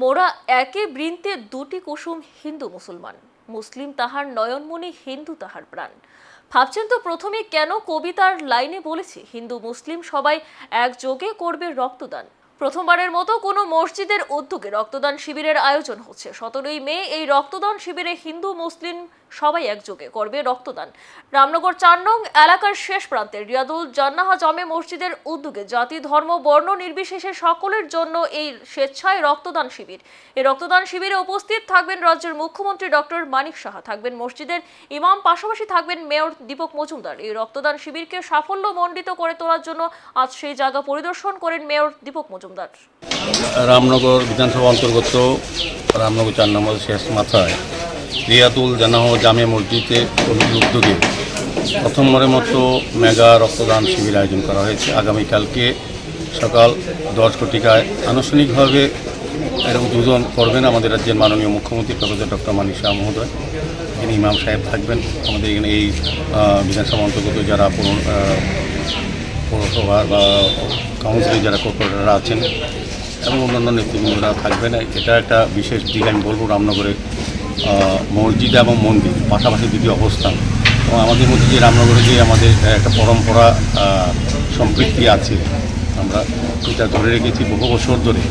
মোরা একে বৃন্তে দুটি কুসুম হিন্দু মুসলমান। মুসলিম তাহার নয়নমণি, হিন্দু তাহার প্রাণ। ভাবছেন তো প্রথমে কেন কবিতার লাইনে বলেছি হিন্দু মুসলিম সবাই একযোগে করবে রক্তদান। প্রথমবারের মতো কোনো মসজিদের উদ্যোগে রক্তদান শিবিরের আয়োজন হচ্ছে। সতেরোই মে এই রক্তদান শিবিরে হিন্দু, মুসলিম সবাই একযোগে করবে রক্তদান। রামনগর চার নং এলাকার শেষ প্রান্তে রিয়াদুল জান্নাহা জামে মসজিদের উদ্যোগে জাতি, ধর্ম, বর্ণ নির্বিশেষে সকলের জন্য এই স্বেচ্ছায় রক্তদান শিবির। এই রক্তদান শিবিরে উপস্থিত থাকবেন রাজ্যের মুখ্যমন্ত্রী ডক্টর মানিক সাহা, থাকবেন মসজিদের ইমাম, পাশাপাশি থাকবেন মেয়র দীপক মজুমদার। এই রক্তদান শিবিরকে সাফল্য মণ্ডিত করে তোলার জন্য আজ সেই জায়গা পরিদর্শন করেন মেয়র দীপক মজুমদার। রামনগর বিধানসভা অন্তর্গত, রামনগর চার নম্বর শেষ মাথায় রিয়াতুল জানাহ জামে মসজিদে উদ্যোগে প্রথমবারের মতো মেগা রক্তদান শিবির আয়োজন করা হয়েছে। আগামীকালকে সকাল দশ ঘটিকায় আনুষ্ঠানিকভাবে এর উদ্বোধন করবেন আমাদের রাজ্যের মাননীয় মুখ্যমন্ত্রী প্রফেসর ডক্টর মানিক শাহ মহোদয়। এখানে ইমাম সাহেব থাকবেন। আমাদের এখানে এই বিধানসভা অন্তর্গত যারা পুরো পৌরসভার বা কাউন্সিলে যারা কর্পোরেটররা আছেন এবং অন্যান্য নেতৃবৃন্দরা থাকবেন, এটা একটা বিশেষ দিক আমি বলব রামনগরে মসজিদ এবং মন্দির, পাশাপাশি দুটি অবস্থান। এবং আমাদের মধ্যে যে রামনগরে যে আমাদের একটা পরম্পরা সম্পৃক্তি আছে, আমরা এটা ধরে রেখেছি বহু বছর ধরে।